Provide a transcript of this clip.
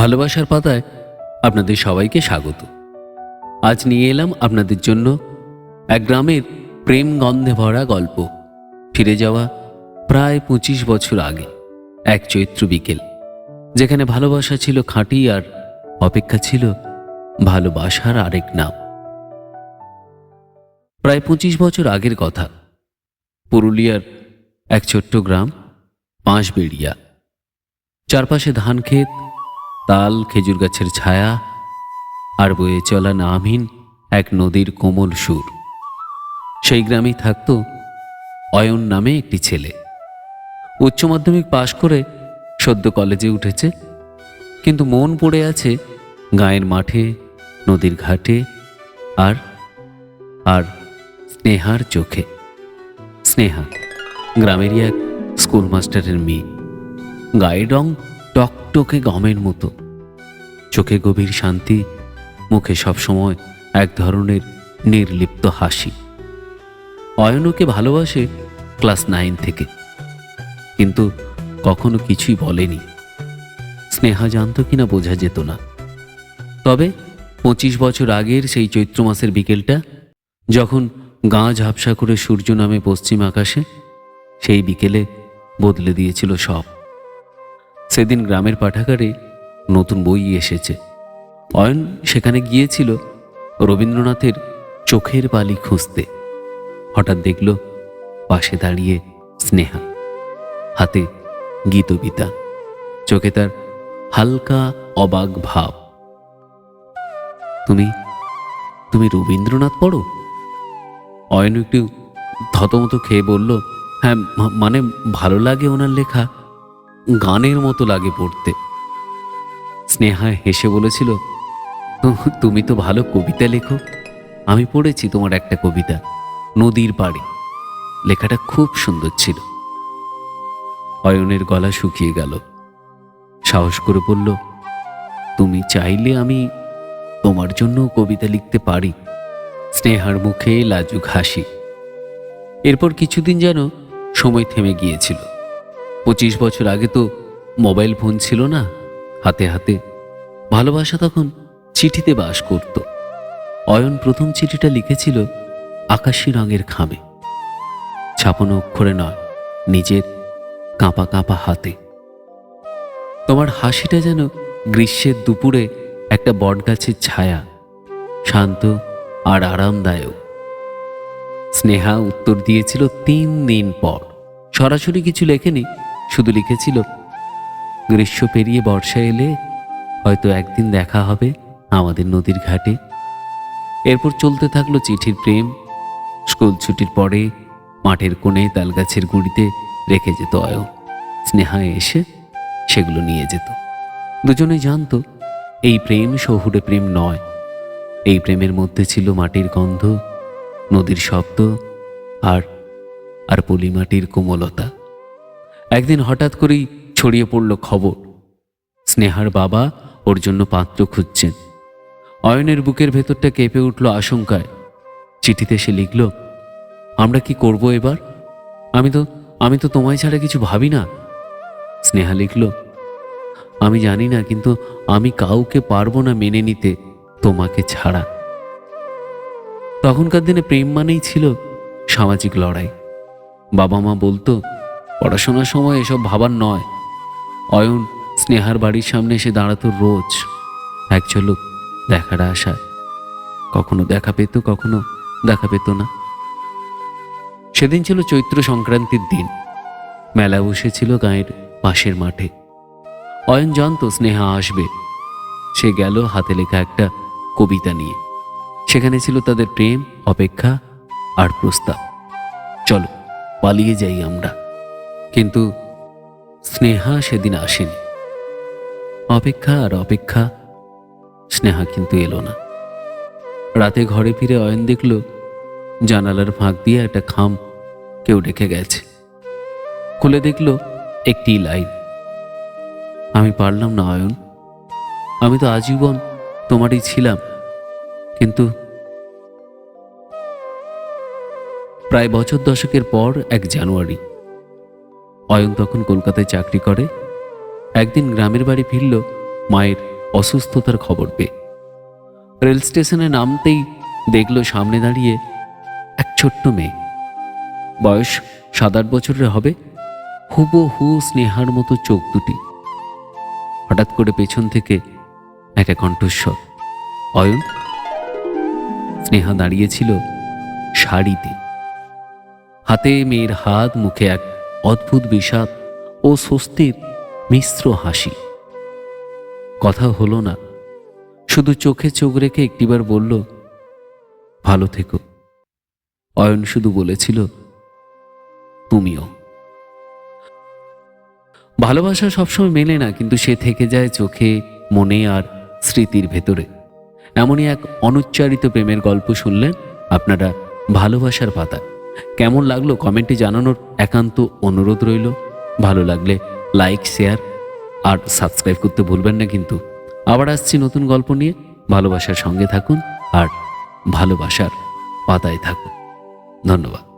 ভালোবাসার পাতায় আপনাদের সবাইকে স্বাগত। আজ নিয়ে এলাম আপনাদের জন্য এক গ্রামের প্রেম গন্ধে ভরা গল্প। ফিরে যাওয়া প্রায় পঁচিশ বছর আগে, এক চৈত্র বিকেল, যেখানে ভালোবাসা ছিল খাঁটি আর অপেক্ষা ছিল ভালোবাসার আরেক নাম। প্রায় পঁচিশ বছর আগের কথা, পুরুলিয়ার এক ছোট্ট গ্রাম, পাঁশবেড়িয়া। চারপাশে ধান ক্ষেত তাল খেজুর গাছের ছায়া, আর বয়ে চলা নামহীন এক নদীর কোমল সুর। সেই গ্রামেই থাকত অয়ন নামে একটি ছেলে। উচ্চ মাধ্যমিক পাশ করে সদ্য কলেজে উঠেছে, কিন্তু মন পড়ে আছে গায়ের মাঠে, নদীর ঘাটে, আর আর স্নেহার চোখে। স্নেহা, গ্রামেরই এক স্কুল মাস্টারের মেয়ে। গায়ের রং টকটকে গমের মতো। চোখে গভীর শান্তি, মুখে সবসময় এক ধরনের নির্লিপ্ত হাসি। অয়নকে ভালোবাসে ক্লাস নাইন থেকে। কিন্তু কখনো কিছুই বলেনি। স্নেহা জানতো কিনা বোঝা যেত না। তবে পঁচিশ বছর আগের সেই চৈত্র মাসের বিকেলটা, যখন গা ঝাপসা করে সূর্য নামে পশ্চিম আকাশে, সেই বিকেলে বদলে দিয়েছিল সব। সেদিন গ্রামের পাঠাগারে নতুন বই এসেছে। অয়ন সেখানে গিয়েছিল রবীন্দ্রনাথের চোখের বালি খুঁজতে। হঠাৎ দেখল পাশে দাঁড়িয়ে স্নেহা, হাতে গীতবিতা, চোখে তার হালকা অবাক ভাব। তুমি তুমি রবীন্দ্রনাথ পড়ো? অয়ন একটু থতমত খেয়ে বলল হ্যাঁ মানে ভালো লাগে ওনার লেখা। গানের মতো লাগে পড়তে। স্নেহা হেসে বলেছিল "তু- তুমি তো ভালো কবিতা লেখো। আমি পড়েছি তোমার একটা কবিতা, নদীর পাড়ে। লেখাটা খুব সুন্দর ছিল। অয়নের গলা শুকিয়ে গেল। সাহস করে বলল, তুমি চাইলে আমি তোমার জন্য কবিতা লিখতে পারি। স্নেহার মুখে লাজুক হাসি। এরপর কিছুদিন যেন সময় থেমে গিয়েছিল। পঁচিশ বছর আগে তো মোবাইল ফোন ছিল না, হাতে হাতে। ভালোবাসা তখন চিঠিতে বাস করত। অয়ন প্রথম চিঠিটা লিখেছিল আকাশি রঙের খামে। ছাপানো অক্ষরে নয়, নিজের কাঁপা কাঁপা হাতে। তোমার হাসিটা যেন গ্রীষ্মের দুপুরে একটা বটগাছের ছায়া, শান্ত আর আরামদায়ক। স্নেহা উত্তর দিয়েছিল তিন দিন পর। সরাসরি কিছু লেখেনি শুধু লিখেছিল, গ্রীষ্ম পেরিয়ে বর্ষা এলে হয়তো একদিন দেখা হবে আমাদের নদীর ঘাটে। এরপর চলতে থাকল চিঠির প্রেম। স্কুল ছুটির পরে মাঠের কোণে তালগাছের গুঁড়িতে রেখে যেত অয়ন। স্নেহা এসে সেগুলো নিয়ে যেত। দুজনে জানতো, এই প্রেম শহুরে প্রেম নয়। এই প্রেমের মধ্যে ছিল মাটির গন্ধ, নদীর শব্দ আর আর পলিমাটির কোমলতা। একদিন হঠাৎ করেই ছড়িয়ে পড়ল খবর। স্নেহার বাবা ওর জন্য পাত্র খুঁজছেন। অয়নের বুকের ভেতরটা কেঁপে উঠল আশঙ্কায়। চিঠিতে সে লিখল, আমরা কি করব এবার? আমি তো আমি তো তোমায় ছাড়া কিছু ভাবি না। স্নেহা লিখল, আমি জানি না, কিন্তু আমি কাউকে পারব না মেনে নিতে, তোমাকে ছাড়া। তখনকার দিনে প্রেম মানেই ছিল সামাজিক লড়াই। বাবা মা বলতো পড়াশোনার সময় এসব ভাবার নয়। অয়ন, স্নেহার বাড়ির সামনে এসে দাঁড়াতো রোজ। এক ঝলক দেখার আশায়। কখনো দেখা পেত, কখনো দেখা পেত না। সেদিন ছিল চৈত্র সংক্রান্তির দিন। মেলা বসেছিল গায়ের পাশের মাঠে। অয়ন জানতো স্নেহা আসবে। সে গেল হাতে লেখা একটা কবিতা নিয়ে। সেখানে ছিল তাদের প্রেম, অপেক্ষা আর প্রস্তাব। চলো, পালিয়ে যাই আমরা। কিন্তু স্নেহা সেদিন আসেনি। অপেক্ষা আর অপেক্ষা স্নেহা কিন্তু এলো না। রাতে ঘরে ফিরে অয়ন দেখল, জানালার ফাঁক দিয়ে একটা খাম কেউ ডেকে গেছে। খুলে দেখল একটি লাইন। আমি পারলাম না, অয়ন। আমি তো আজীবন তোমারই ছিলাম, কিন্তু প্রায় বছর দশকের পর এক জানুয়ারি অয়ন তখন কলকাতায় চাকরি করে। একদিন গ্রামের বাড়ি ফিরল, মায়ের অসুস্থতার খবর পেয়ে। রেল স্টেশনে নামতেই দেখল সামনে দাঁড়িয়ে এক ছোট্ট মেয়ে। বয়স সাত আট বছরের হবে, হুবহু স্নেহার মতো চোখ দুটি। হঠাৎ করে পেছন থেকে একা কণ্ঠস্বর, অয়ন? স্নেহা দাঁড়িয়েছিল শাড়িতে। হাতে মেয়ের হাত, মুখে এক অদ্ভুত বিষাদ ও স্বস্তির মিশ্র হাসি। কথা হলো না, শুধু চোখে চোখ রেখে একটিবার বলল, ভালো থেকো। অয়ন শুধু বলেছিল, তুমিও। ভালোবাসা সবসময় মেলে না, কিন্তু সে থেকে যায় চোখে, মনে আর স্মৃতির ভেতরে। এমনই এক অনুচ্চারিত প্রেমের গল্প শুনলেন আপনারা ভালোবাসার পাতা। কেমন লাগল কমেন্টে জানানোর একান্ত অনুরোধ রইল। ভালো লাগলে লাইক, শেয়ার আর সাবস্ক্রাইব করতে ভুলবেন না কিন্তু। আবার আসছি নতুন গল্প নিয়ে। ভালোবাসার সঙ্গে থাকুন আর ভালোবাসার পাতায় থাকুন। ধন্যবাদ।